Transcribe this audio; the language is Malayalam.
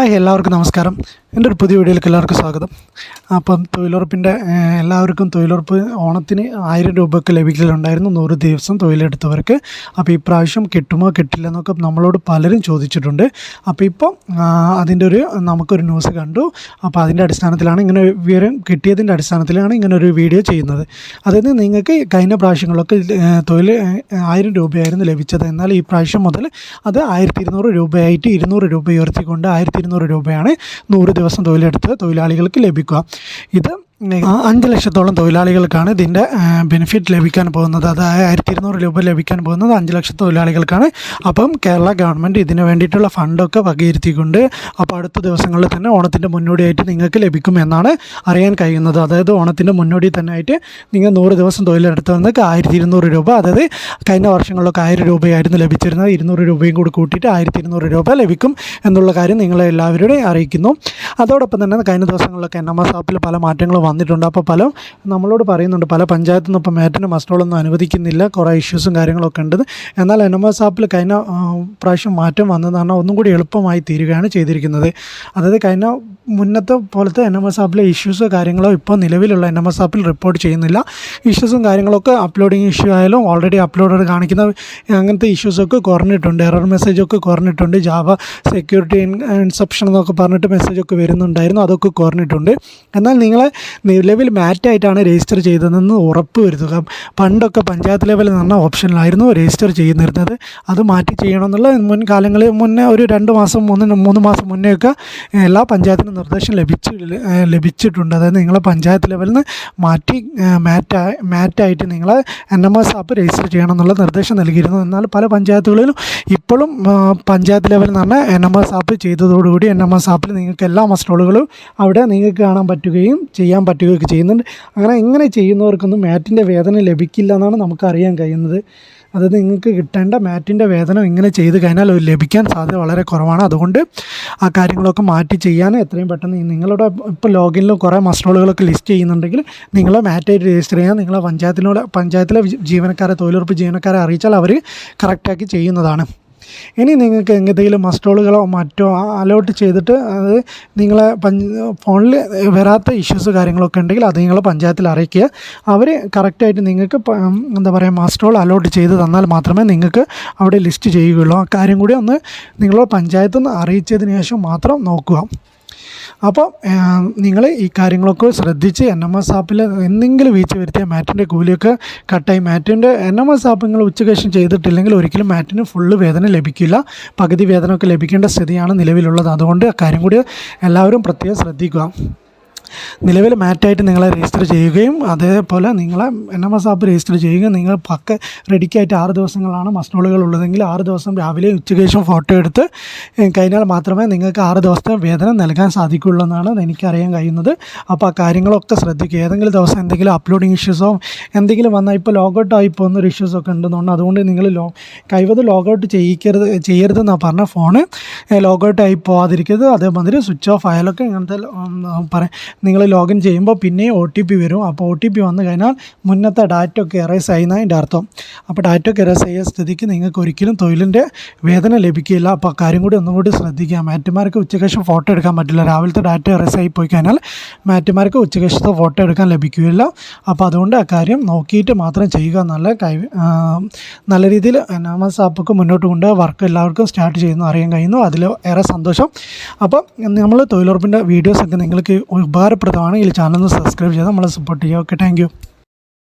ഹായ് എല്ലാവർക്കും നമസ്കാരം. എന്റെ ഒരു പുതിയ വീഡിയോയിലേക്ക് എല്ലാവർക്കും സ്വാഗതം. അപ്പം തൊഴിലുറപ്പിന്റെ എല്ലാവർക്കും തൊഴിലുറപ്പ് ഓണത്തിന് ആയിരം രൂപയ്ക്ക് ലഭിക്കലുണ്ടായിരുന്നു നൂറ് ദിവസം തൊഴിലെടുത്തവർക്ക്. അപ്പോൾ ഇപ്രാവശ്യം കിട്ടുമോ കിട്ടില്ല എന്നൊക്കെ നമ്മളോട് പലരും ചോദിച്ചിട്ടുണ്ട്. അപ്പോൾ ഇപ്പോൾ അതിന്റെ ഒരു നമുക്കൊരു ന്യൂസ് കണ്ടു. അപ്പോൾ അതിന്റെ അടിസ്ഥാനത്തിലാണ് ഇങ്ങനെ വിവരം കിട്ടിയതിന്റെ അടിസ്ഥാനത്തിലാണ് ഇങ്ങനെ ഒരു വീഡിയോ ചെയ്യുന്നത്. അതായത് നിങ്ങൾക്ക് കഴിഞ്ഞ പ്രാവശ്യങ്ങളൊക്കെ തൊഴിൽ ആയിരം രൂപയായിരുന്നു ലഭിച്ചത്. എന്നാൽ ഈ പ്രാവശ്യം മുതൽ അത് ആയിരത്തി ഇരുന്നൂറ് രൂപയായിട്ട് ഇരുന്നൂറ് രൂപ ഉയർത്തിക്കൊണ്ട് ആയിരത്തി ഇരുന്നൂറ് രൂപയാണ് നൂറ് ദിവസം തൊഴിലെടുത്ത് തൊഴിലാളികൾക്ക് ലഭിക്കുക. ഇത് അഞ്ച് ലക്ഷത്തോളം തൊഴിലാളികൾക്കാണ് ഇതിന്റെ ബെനിഫിറ്റ് ലഭിക്കാൻ പോകുന്നത്. അതായത് ആയിരത്തി ഇരുന്നൂറ് രൂപ ലഭിക്കാൻ പോകുന്നത് അഞ്ച് ലക്ഷം തൊഴിലാളികൾക്കാണ്. അപ്പം കേരള ഗവൺമെന്റ് ഇതിന് വേണ്ടിയിട്ടുള്ള ഫണ്ടൊക്കെ വകയിരുത്തിക്കൊണ്ട് അപ്പോൾ അടുത്ത ദിവസങ്ങളിൽ തന്നെ ഓണത്തിന്റെ മുന്നോടിയായിട്ട് നിങ്ങൾക്ക് ലഭിക്കുമെന്നാണ് അറിയാൻ കഴിയുന്നത്. അതായത് ഓണത്തിന്റെ മുന്നോടി തന്നെ ആയിട്ട് നിങ്ങൾ നൂറ് ദിവസം തൊഴിലെടുത്തവർക്ക് ആയിരത്തി ഇരുന്നൂറ് രൂപ അതായത് കഴിഞ്ഞ വർഷങ്ങളിലൊക്കെ ആയിരം രൂപയായിരുന്നു ലഭിച്ചിരുന്നത്. ഇരുന്നൂറ് രൂപയും കൂടി കൂട്ടിയിട്ട് ആയിരത്തി ഇരുന്നൂറ് രൂപ ലഭിക്കും എന്നുള്ള കാര്യം നിങ്ങളെ എല്ലാവരുടെയും അറിയിക്കുന്നു. അതോടൊപ്പം തന്നെ കഴിഞ്ഞ ദിവസങ്ങളിലൊക്കെ എൻ എം എസ് ആപ്പിൽ പല മാറ്റങ്ങളും വന്നിട്ടുണ്ട്. അപ്പോൾ പല നമ്മളോട് പറയുന്നുണ്ട് പല പഞ്ചായത്തിൽ നിന്നും ഇപ്പോൾ മാറ്റിന് മസ്റ്റോളൊന്നും അനുവദിക്കുന്നില്ല കുറേ ഇഷ്യൂസും കാര്യങ്ങളൊക്കെ ഉണ്ട്. എന്നാൽ എൻ എം എസ് ആപ്പിൽ കഴിഞ്ഞ പ്രാവശ്യം മാറ്റം വന്നതാണ് ഒന്നും കൂടി എളുപ്പമായി തീരുകയാണ് ചെയ്തിരിക്കുന്നത്. അതായത് കഴിഞ്ഞ മുന്നത്തെ പോലത്തെ എൻ എം എസ് ആപ്പിലെ ഇഷ്യൂസോ കാര്യങ്ങളോ ഇപ്പോൾ നിലവിലുള്ള എൻ എം എസ് ആപ്പിൽ റിപ്പോർട്ട് ചെയ്യുന്നില്ല. ഇഷ്യൂസും കാര്യങ്ങളൊക്കെ അപ്ലോഡിങ് ഇഷ്യൂ ആയാലും ഓൾറെഡി അപ്ലോഡഡ് കാണിക്കുന്ന അങ്ങനത്തെ ഇഷ്യൂസൊക്കെ കുറഞ്ഞിട്ടുണ്ട്. എറർ മെസ്സേജൊക്കെ കുറഞ്ഞിട്ടുണ്ട്. ജാവ സെക്യൂരിറ്റി ഇൻസെപ്ഷൻ എന്നൊക്കെ പറഞ്ഞിട്ട് മെസ്സേജൊക്കെ വരുന്നുണ്ടായിരുന്നു അതൊക്കെ കുറഞ്ഞിട്ടുണ്ട്. എന്നാൽ നിങ്ങളെ നിലവിൽ മാറ്റായിട്ടാണ് രജിസ്റ്റർ ചെയ്തതെന്ന് ഉറപ്പ് വരുത്തുക. പണ്ടൊക്കെ പഞ്ചായത്ത് ലെവലിൽ നിന്ന ഓപ്ഷനിലായിരുന്നു രജിസ്റ്റർ ചെയ്യുന്നിരുന്നത് അത് മാറ്റി ചെയ്യണമെന്നുള്ള മുൻകാലങ്ങളിൽ മുന്നേ ഒരു രണ്ട് മാസം മൂന്ന് മൂന്ന് മാസം മുന്നേ ഒക്കെ എല്ലാ പഞ്ചായത്തിനും നിർദ്ദേശം ലഭിച്ച് ലഭിച്ചിട്ടുണ്ട്. അതായത് നിങ്ങളെ പഞ്ചായത്ത് ലെവലിൽ നിന്ന് മാറ്റി മാറ്റാ മാറ്റായിട്ട് നിങ്ങൾ N M S app register ചെയ്യണം എന്നുള്ള നിർദ്ദേശം നൽകിയിരുന്നു. എന്നാൽ പല പഞ്ചായത്തുകളിലും ഇപ്പോഴും പഞ്ചായത്ത് ലെവലിൽ നിന്ന് എൻ എം എസ് ആപ്പ് ചെയ്തതോടുകൂടി എൻ എം എസ് ആപ്പിൽ നിങ്ങൾക്ക് എല്ലാ മസ്റ്റോളുകളും അവിടെ നിങ്ങൾക്ക് കാണാൻ പറ്റുകയും ചെയ്യാൻ പറ്റുകയൊക്കെ ചെയ്യുന്നുണ്ട്. അങ്ങനെ ഇങ്ങനെ ചെയ്യുന്നവർക്കൊന്നും മാറ്റിന്റെ വേദന ലഭിക്കില്ല എന്നാണ് നമുക്ക് അറിയാൻ കഴിയുന്നത്. അതായത് നിങ്ങൾക്ക് കിട്ടേണ്ട മാറ്റിന്റെ വേതനം ഇങ്ങനെ ചെയ്ത് കഴിഞ്ഞാൽ അത് ലഭിക്കാൻ സാധ്യത വളരെ കുറവാണ്. അതുകൊണ്ട് ആ കാര്യങ്ങളൊക്കെ മാറ്റി ചെയ്യാൻ എത്രയും പെട്ടെന്ന് നിങ്ങളുടെ ഇപ്പോൾ ലോഗിനിൽ കുറേ മസ്റ്റോളുകളൊക്കെ ലിസ്റ്റ് ചെയ്യുന്നുണ്ടെങ്കിൽ നിങ്ങളെ മാറ്റായിട്ട് രജിസ്റ്റർ ചെയ്യാൻ നിങ്ങളെ പഞ്ചായത്തിനോട് പഞ്ചായത്തിലെ ജീവനക്കാരെ തൊഴിലുറപ്പ് ജീവനക്കാരെ അറിയിച്ചാൽ അവർ കറക്റ്റാക്കി ചെയ്യുന്നതാണ്. ഇനി നിങ്ങൾക്ക് എന്തെങ്കിലും മസ്റ്റോളുകളോ മറ്റോ അലോട്ട് ചെയ്തിട്ട് അത് നിങ്ങളെ ഫോണിൽ വരാത്ത ഇഷ്യൂസ് കാര്യങ്ങളൊക്കെ ഉണ്ടെങ്കിൽ അത് നിങ്ങൾ പഞ്ചായത്തിൽ അറിയിക്കുക. അവർ കറക്റ്റായിട്ട് നിങ്ങൾക്ക് എന്താ പറയുക മസ്റ്റോൾ അലോട്ട് ചെയ്ത് തന്നാൽ മാത്രമേ നിങ്ങൾക്ക് അവിടെ ലിസ്റ്റ് ചെയ്യുകയുള്ളൂ. ആ കാര്യം കൂടി ഒന്ന് നിങ്ങളുടെ പഞ്ചായത്ത് നിന്ന് അറിയിച്ചതിന് ശേഷം മാത്രം നോക്കുക. അപ്പോൾ നിങ്ങൾ ഈ കാര്യങ്ങളൊക്കെ ശ്രദ്ധിച്ച് എൻ എം എസ് ആപ്പിൽ എന്തെങ്കിലും വീഴ്ച വരുത്തിയാൽ മാറ്റിന്റെ കൂലിയൊക്കെ കട്ടായി. മാറ്റിന്റെ എൻ എം എസ് ആപ്പ് നിങ്ങൾ ഉച്ചകേഷം ചെയ്തിട്ടില്ലെങ്കിൽ ഒരിക്കലും മാറ്റിന് ഫുള്ള് വേദന ലഭിക്കില്ല. പകുതി വേതനമൊക്കെ ലഭിക്കേണ്ട സ്ഥിതിയാണ് നിലവിലുള്ളത്. അതുകൊണ്ട് കാര്യം കൂടി എല്ലാവരും പ്രത്യേകം ശ്രദ്ധിക്കുക. നിലവിൽ മാറ്റായിട്ട് നിങ്ങളെ രജിസ്റ്റർ ചെയ്യുകയും അതേപോലെ നിങ്ങളെ N M S app register ചെയ്യുകയും നിങ്ങൾ പക്ക റെഡിക്കായിട്ട് ആറ് ദിവസങ്ങളാണ് മസ്റ്റോളുകൾ ഉള്ളതെങ്കിൽ ആറ് ദിവസം രാവിലെ ഉച്ചയ്ക്ക് ഫോട്ടോ എടുത്ത് കഴിഞ്ഞാൽ മാത്രമേ നിങ്ങൾക്ക് ആറ് ദിവസത്തെ വേതനം നൽകാൻ സാധിക്കുള്ളൂ എന്നാണ് എനിക്കറിയാൻ കഴിയുന്നത്. അപ്പോൾ ആ കാര്യങ്ങളൊക്കെ ശ്രദ്ധിക്കുക. ഏതെങ്കിലും ദിവസം എന്തെങ്കിലും അപ്ലോഡിങ് ഇഷ്യൂസോ എന്തെങ്കിലും വന്നാൽ ഇപ്പോൾ ലോഗൗട്ട് ആയി പോകുന്ന ഒരു ഇഷ്യൂസൊക്കെ ഉണ്ടെന്നുണ്ട്. അതുകൊണ്ട് നിങ്ങൾ ലോ കഴിവത് ലോഗൗട്ട് ചെയ്യിക്കരുത് ചെയ്യരുതെന്നാണ് പറഞ്ഞ ഫോണ് ലോഗൗട്ട് ആയി പോകാതിരിക്കരുത് അതേമാതിരി സ്വിച്ച് ഓഫ് ആയാലൊക്കെ ഇങ്ങനത്തെ പറയാം നിങ്ങൾ ലോഗിൻ ചെയ്യുമ്പോൾ പിന്നെയും ഒ ടി പി വരും. അപ്പോൾ ഒ ടി പി വന്നു കഴിഞ്ഞാൽ മുന്നത്തെ ഡാറ്റ ഒക്കെ എറേസ് അതിന്റെ അർത്ഥം. അപ്പോൾ ഡാറ്റ ഒക്കെ എറേസ് ആയ സ്ഥിതിക്ക് നിങ്ങൾക്ക് ഒരിക്കലും തൊഴിലിന്റെ വേദന ലഭിക്കില്ല അപ്പോൾ കാര്യം കൂടി ഒന്നും കൂടി ശ്രദ്ധിക്കുക മാറ്റുമാർക്ക് ഉച്ചകശം ഫോട്ടോ എടുക്കാൻ പറ്റില്ല. രാവിലത്തെ ഡാറ്റ എറേസ് ആയി പോയി കഴിഞ്ഞാൽ മാറ്റുമാർക്ക് ഉച്ചയ്ക്ക് ഫോട്ടോ എടുക്കാൻ ലഭിക്കുകയില്ല. അപ്പോൾ അതുകൊണ്ട് ആ കാര്യം നോക്കിയിട്ട് മാത്രം ചെയ്യുക നല്ല കൈ നല്ല രീതിയിൽ അനാമസ് ആപ്പൊക്കെ മുന്നോട്ട് കൊണ്ട് വർക്ക് എല്ലാവർക്കും സ്റ്റാർട്ട് ചെയ്യുന്നു അറിയാൻ കഴിയുന്നു. അതിൽ ഏറെ സന്തോഷം. അപ്പോൾ നമ്മൾ തൊഴിലുറപ്പിന്റെ വീഡിയോസൊക്കെ നിങ്ങൾക്ക് ഉപകാരപ്രദമാണ് ഈ ചാനൽ ഒന്ന് സബ്സ്ക്രൈബ് ചെയ്ത് നമ്മളെ സപ്പോർട്ട് ചെയ്യുക. Okay thank